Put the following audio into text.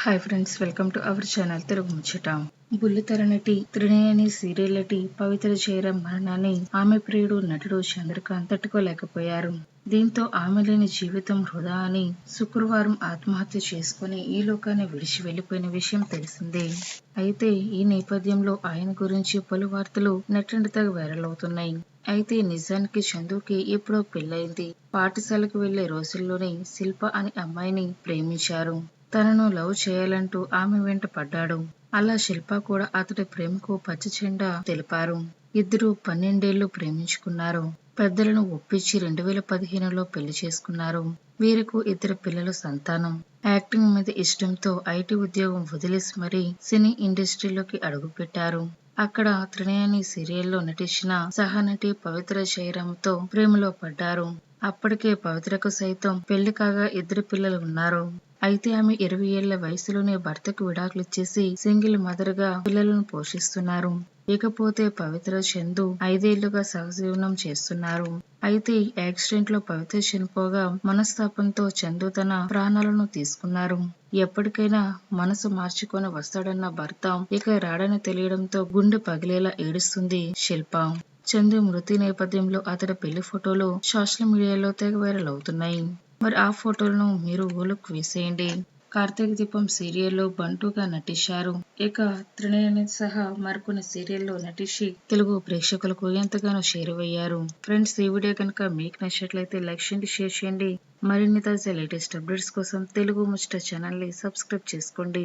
Hi friends welcome to our channel Telugu ముచ్చట బుల్లితెర నటి త్రినయని సీరియల్ నటి పవిత్ర జయరాం మరణాన్ని ఆమె ప్రియుడు నటుడు చంద్రకాంత్ తట్టుకోలేకపోయారు దీంతో ఆమె లేని జీవితం వృధా అని శుక్రవారం ఆత్మహత్య చేసుకుని ఈ లోకాన్ని విడిచి వెళ్ళిపోయిన విషయం తెలిసిందే. అయితే ఈ నేపథ్యంలో ఆయన గురించి పలు వార్తలు నెట్టింటితో వైరల్ అవుతున్నాయి. అయితే నిజానికి చందుకి ఎప్పుడో పెళ్ళైంది పాఠశాలకు వెళ్ళే రోజుల్లోనే శిల్ప అనే అమ్మాయిని ప్రేమించారు. తనను లవ్ చేయాలంటూ ఆమె వెంట పడ్డాడు. అలా శిల్ప కూడా అతడి ప్రేమకు పచ్చచెండ తెలిపారు. ఇద్దరు పన్నెండేళ్ళు ప్రేమించుకున్నారు. పెద్దలను ఒప్పించి రెండు వేల పదిహేనులో పెళ్ళి చేసుకున్నారు. వీరికి ఇద్దరు పిల్లలు సంతానం. యాక్టింగ్ మీద ఇష్టంతో ఐటీ ఉద్యోగం వదిలేసి మరీ సినీ ఇండస్ట్రీలోకి అడుగుపెట్టారు. అక్కడ త్రినయని సీరియల్లో నటించిన సహనటి పవిత్ర జయరాంతో ప్రేమలో పడ్డారు. అప్పటికే పవిత్రకు సైతం పెళ్ళి కాగా ఇద్దరు పిల్లలు ఉన్నారు. అయితే ఆమె ఇరవై ఏళ్ళ వయసులోనే భర్తకు విడాకులు ఇచ్చేసి సింగిల్ మదర్గా పిల్లలను పోషిస్తున్నారు. ఇకపోతే పవిత్ర చందు ఐదేళ్ళుగా సహజీవనం చేస్తున్నారు. అయితే యాక్సిడెంట్లో పవిత్ర చనిపోగా మనస్తాపంతో చందు తన ప్రాణాలను తీసుకున్నారు. ఎప్పటికైనా మనసు మార్చుకొని వస్తాడన్న భర్త ఇక రాడని తెలియడంతో గుండె పగిలేలా ఏడుస్తుంది శిల్ప. చందు మృతి నేపథ్యంలో అతడి పెళ్ళి ఫోటోలు సోషల్ మీడియాలో తెగ వైరల్ అవుతున్నాయి. మరి ఆ ఫోటోలను మీరు ఓలకు వేసేయండి. కార్తీక దీపం సీరియల్లో బంటుగా నటించారు. ఇక త్రినేని సహా మరికొన్ని సీరియల్లో నటించి తెలుగు ప్రేక్షకులకు ఎంతగానో చేరువయ్యారు. ఫ్రెండ్స్ ఈ వీడియో కనుక మీకు నచ్చినట్లయితే లైక్ చేయండి షేర్ చేయండి. మరిన్ని తాజా లేటెస్ట్ అప్డేట్స్ కోసం తెలుగు ముచ్చట ఛానల్ని సబ్స్క్రైబ్ చేసుకోండి.